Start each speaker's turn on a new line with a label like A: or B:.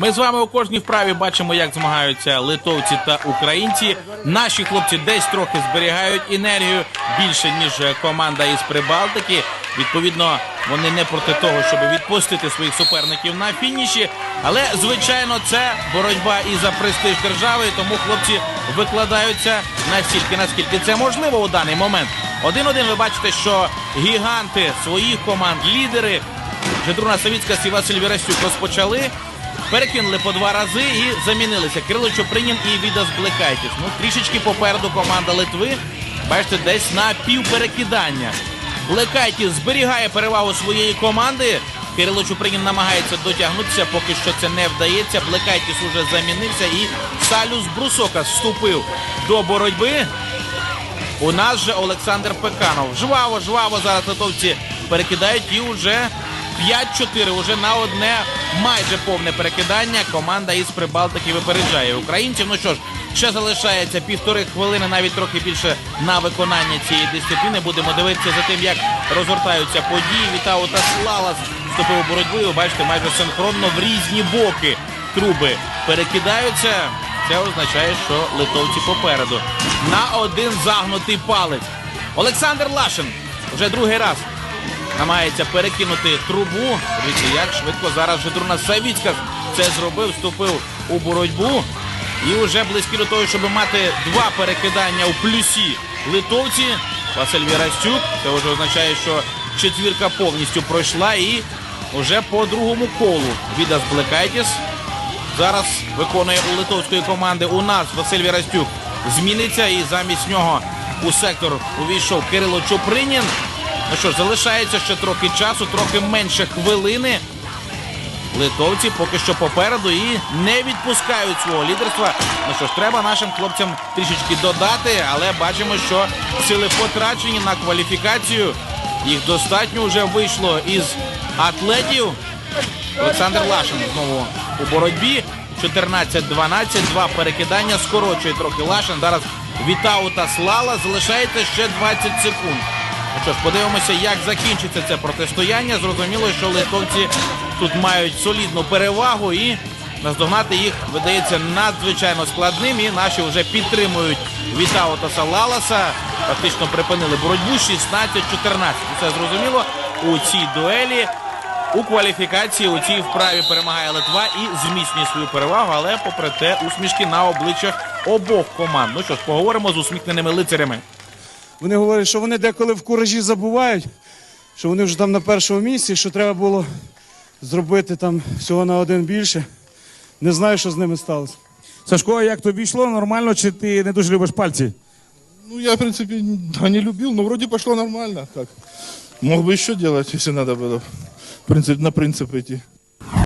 A: Ми з вами у кожній вправі бачимо, як змагаються литовці та українці. Наші хлопці десь трохи зберігають енергію більше ніж команда із Прибалтики. Відповідно, вони не проти того, щоб відпустити своїх суперників на фініші. Але звичайно, це боротьба і за престиж держави. Тому хлопці викладаються настільки, наскільки це можливо у даний момент. Один-один ви бачите, що гіганти своїх команд, лідери Жедруна Савіцька і Василь Вірастюк розпочали. Перекинули по два рази і замінилися. Кирило Чопринін і Відас Блекайтіс. Ну, трішечки попереду команда Литви. Бачите, десь на півперекидання. Блекайтіс зберігає перевагу своєї команди. Кирило Чупринін намагається дотягнутися, поки що це не вдається. Блекайтіс уже замінився і Салюс Брусока вступив до боротьби. У нас же Олександр Пеканов. Жваво, жваво зараз литовці перекидають і вже 5-4. Уже на одне майже повне перекидання. Команда із Прибалтики випереджає українців. Ну що ж, ще залишається півтори хвилини, навіть трохи більше на виконання цієї дисципліни. Будемо дивитися за тим, як розгортаються події. Вітау та Слалас вступив у боротьбу. І ви бачите, майже синхронно в різні боки труби перекидаються. Це означає, що литовці попереду. На один загнутий палець. Олександр Лашин вже другий раз намагається перекинути трубу. Дивіться, як швидко зараз Жедруна Савіцька це зробив, вступив у боротьбу. І вже близькі до того, щоб мати два перекидання у плюсі литовці. Василь Вірастюк. Це вже означає, що четвірка повністю пройшла і вже по другому колу Відас Блекайтіс зараз виконує у литовської команди. У нас Василь Вірастюк зміниться і замість нього у сектор увійшов Кирило Чупринін. Ну що ж, залишається ще трохи часу, трохи менше хвилини. Литовці поки що попереду і не відпускають свого лідерства. Ну що ж, треба нашим хлопцям трішечки додати, але бачимо, що сили потрачені на кваліфікацію. Їх достатньо вже вийшло із атлетів. Олександр Лашин знову у боротьбі. 14-12, два перекидання, скорочує трохи Лашин. Зараз Вітау та Слала. Залишається ще 20 секунд. Ну що ж, подивимося, як закінчиться це протистояння. Зрозуміло, що литовці тут мають солідну перевагу і наздогнати їх видається надзвичайно складним. І наші вже підтримують Вітау та Салаласа. Фактично припинили боротьбу 16-14. Це зрозуміло у цій дуелі. У кваліфікації у цій вправі перемагає Литва і зміцнює свою перевагу, але попри те усмішки на обличчях обох команд. Ну що ж, поговоримо з усміхненими лицарями.
B: Вони говорять, що вони деколи в куражі забувають, що вони вже там на першому місці, що треба було зробити там всього на один більше. Не знаю, що з ними сталося.
C: Сашко, а як тобі йшло нормально, чи ти не дуже любиш пальці?
D: Ну, я, в принципе, да, не любил, но вроде пошло нормально. Как? Мог бы еще делать, если надо было. В принципе, на принцип идти.